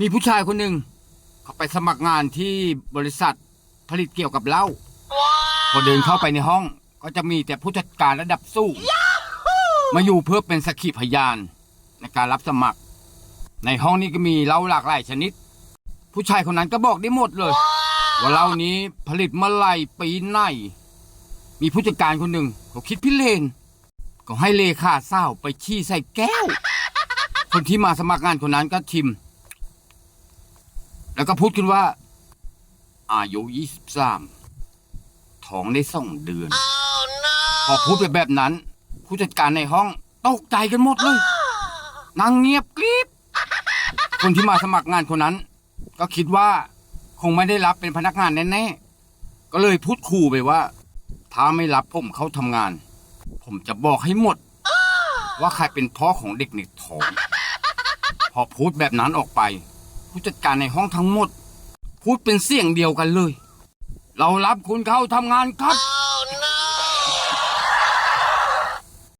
มีผู้ชายคนหนึ่งเขาไปสมัครงานที่บริษัทผลิตเกี่ยวกับเหล้าพอเดินเข้าไปในห้อง ก็จะมีแต่ผู้จัดการระดับสูงมาอยู่เพื่อเป็นสักขีพยาน ในการรับสมัคร ในห้องนี้ก็มีเหล้าหลากหลายชนิด ผู้ชายคนนั้นก็บอกได้หมดเลย ว่าเหล้านี้ผลิตเมื่อไหร่ปีไหนมีผู้จัดการคนหนึ่งเขาคิดพิเรนก็ให้เลขาเศร้าวไปขี้ใส่แก้ว คนที่มาสมัครงานคนนั้นก็ชิม แล้วก็พูดขึ้นว่า อายุยี่สิบสามท้องได้สองเดือนพอพูดไปแบบนั้น ผู้จัดการในห้องตกใจกันหมดเลยนั่งเงียบกริบคนที่มาสมัครงานคนนั้น ก็คิดว่าคงไม่ได้รับเป็นพนักงานแน่ๆก็เลยพูดขู่ไปว่า ถ้าไม่รับผมเข้าทำงาน ผมจะบอกให้หมด ว่าใครเป็นพ่อของเด็กในท้องพอพูดแบบนั้นออกไป ผู้จัดการในห้องทั้งหมด พูดเป็นเสียงเดียวกันเลย เรารับคุณเข้าทำงานครับ